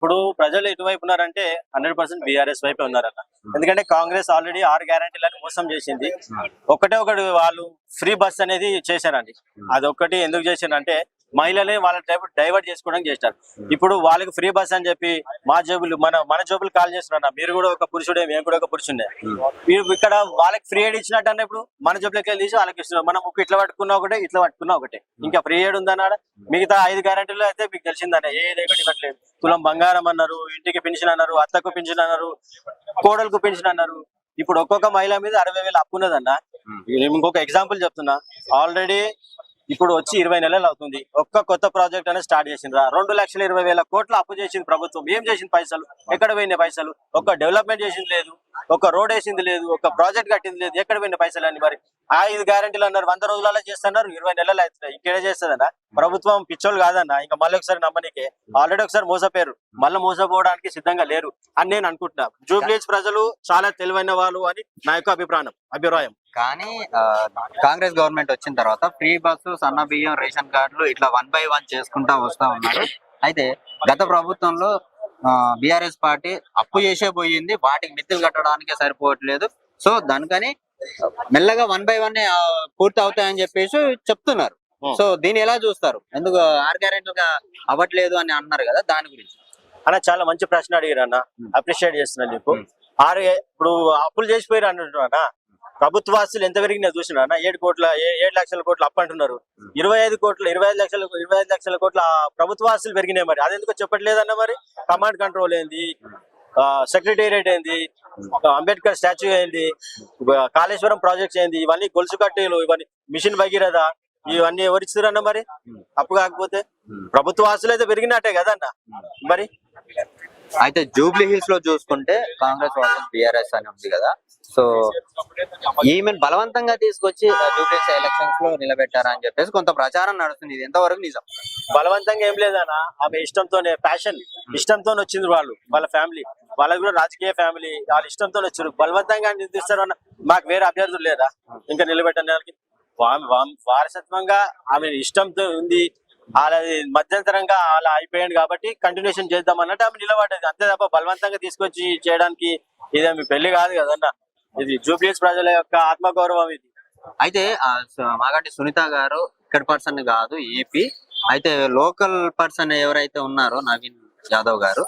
ఇప్పుడు ప్రజలు ఎటువైపు ఉన్నారంటే హండ్రెడ్ పర్సెంట్ బీఆర్ఎస్ వైపే ఉన్నారన్న. ఎందుకంటే కాంగ్రెస్ ఆల్రెడీ ఆరు గ్యారంటీలను మోసం చేసింది. ఒకటే ఒకటి వాళ్ళు ఫ్రీ బస్ అనేది చేశారండి. అది ఒక్కటి ఎందుకు చేశారంటే మహిళలే వాళ్ళ డైవర్ట్ డైవర్ట్ చేసుకోవడానికి చేస్తారు. ఇప్పుడు వాళ్ళకి ఫ్రీ బస్ అని చెప్పి మా జేబులు మన మన జేబులు కాల్ చేస్తున్నారు మీరు కూడా ఒక పురుషుడే మేము కూడా ఒక పురుషుడే. మీరు ఇక్కడ వాళ్ళకి ఫ్రీ ఎయిడ్ ఇచ్చినట్టు అన్నప్పుడు మన జేబులోకి వెళ్ళి తీసి వాళ్ళకి ఇస్తున్నాం మనం ఒక ఇట్లా పట్టుకున్నా ఒకటే ఇట్లా పట్టుకున్నా ఒకటే. ఇంకా ఫ్రీ ఎయిడ్ ఉందన్నాడ మిగతా ఐదు గ్యారెంటీలు అయితే మీకు తెలిసిందనే ఏ కూడా ఇవ్వట్లేదు. తులం బంగారం అన్నారు ఇంటికి పెన్షన్ అన్నారు అత్తకు పెన్షన్ అన్నారు కోడలకు పెన్షన్ అన్నారు. ఇప్పుడు ఒక్కొక్క మహిళ మీద అరవై వేలు అప్పు ఉన్నదన్న. నేను ఇంకొక ఎగ్జాంపుల్ చెప్తున్నా. ఆల్రెడీ ఇప్పుడు వచ్చి ఇరవై నెలలు అవుతుంది. ఒక్క కొత్త ప్రాజెక్ట్ అనేది స్టార్ట్ చేసిండ్రా. రెండు లక్షల ఇరవై వేల కోట్లు అప్పు చేసింది ప్రభుత్వం. ఏం చేసింది పైసలు? ఎక్కడ పోయిన పైసలు? ఒక్క డెవలప్మెంట్ చేసింది లేదు ఒక రోడ్ వేసింది లేదు ఒక ప్రాజెక్ట్ కట్టింది లేదు. ఎక్కడ పోయిన పైసలు అని మరి? ఆ ఐదు గ్యారెంటీలు అన్నారు వంద రోజులలో చేస్తున్నారు ఇరవై నెలలు అవుతున్నాయి. ఇంకేడే చేస్తుందన్నా? ప్రభుత్వం పిచ్చోళ్ళు కాదన్న. ఇంకా మళ్ళీ ఒకసారి నమ్మనికే. ఆల్రెడీ ఒకసారి మోసపోయారు. మళ్ళీ మోసపోవడానికి సిద్ధంగా లేరు అని నేను అనుకుంటున్నా. జూబ్లీస్ ప్రజలు చాలా తెలివైన వాళ్ళు అని నా యొక్క అభిప్రాయం అభిప్రాయం. కానీ కాంగ్రెస్ గవర్నమెంట్ వచ్చిన తర్వాత ఫ్రీ బస్సు సన్న బియ్యం రేషన్ కార్డులు ఇట్లా వన్ బై వన్ చేసుకుంటా వస్తా ఉన్నారు. అయితే గత ప్రభుత్వంలో బిఆర్ఎస్ పార్టీ అప్పు చేసే పోయింది. వాటికి మిత్తులు కట్టడానికే సరిపోవట్లేదు. సో దానికని మెల్లగా వన్ బై వన్ పూర్తి అవుతాయని చెప్పేసి చెప్తున్నారు. Hmm. సో దీన్ని ఎలా చూస్తారు? ఎందుకు ఆరు గ్యారెంటీలుగా అవ్వట్లేదు అని అన్నారు కదా దాని గురించి. అన్న చాలా మంచి ప్రశ్న అడిగారు అన్న. అప్రిషియేట్ చేస్తున్నాను నీకు. Hmm. ఆరు ఇప్పుడు అప్పులు చేసిపోయారు అంటున్నా ప్రభుత్వ ఆస్తులు ఎంత పెరిగినా చూసినా అన్న ఏడు కోట్ల ఏడు లక్షల కోట్లు అప్పు అంటున్నారు. ఇరవై ఐదు కోట్ల ఇరవై ఐదు లక్షల ఇరవై ఐదు లక్షల కోట్ల ప్రభుత్వ ఆస్తులు పెరిగినాయి మరి. అది ఎందుకు చెప్పట్లేదన్న మరి? కమాండ్ కంట్రోల్ ఏంది? సెక్రటేరియట్ ఏంది? అంబేద్కర్ స్టాచ్యూ ఏంది? కాళేశ్వరం ప్రాజెక్ట్స్ ఏంది? ఇవన్నీ గొలుసు కట్టేలు ఇవన్నీ మిషన్ భగీరథ ఇవన్నీ ఎవరిస్తారన్న మరి? అప్పు కాకపోతే ప్రభుత్వ ఆస్తులు అయితే పెరిగినట్టే కదన్న మరి? అయితే జూబ్లీ హిల్స్లో చూసుకుంటే కాంగ్రెస్ వర్సెస్ బిఆర్ఎస్ అని ఉంది కదా. సో ఈమెను బలవంతంగా తీసుకొచ్చి జూబ్లీ ఎలక్షన్స్లో నిలబెట్టారా అని చెప్పేసి కొంత ప్రచారం నడుస్తుంది. ఇది ఎంతవరకు నిజం? బలవంతంగా ఏం లేదన్న ఆమె ఇష్టంతోనే ప్యాషన్ ఇష్టంతో వచ్చింది వాళ్ళు వాళ్ళ ఫ్యామిలీ వాళ్ళకి కూడా రాజకీయ ఫ్యామిలీ వాళ్ళ ఇష్టంతో వచ్చారు. బలవంతంగా నిర్దిస్తారు అన్న. మాకు వేరే అభ్యర్థులు లేదా ఇంకా నిలబెట్టడానికి? వా- వా- వారసత్వంగా ఆమె ఇష్టంతో ఉంది. అలా మధ్యంతరంగా అలా అయిపోయాడు కాబట్టి కంటిన్యూషన్ చేద్దాం అన్నట్టు ఆమె నిలబడ్డది. అంతే తప్ప బలవంతంగా తీసుకొచ్చి చేయడానికి ఇదేమి పెళ్ళి కాదు కదన్న ఇది జూబ్లీస్ ప్రజల యొక్క ఆత్మగౌరవం ఇది. అయితే మాగంటి సునీత గారు ఇక్కడ పర్సన్ కాదు ఏపీ. అయితే లోకల్ పర్సన్ ఎవరైతే ఉన్నారో నవీన్ యాదవ్ గారు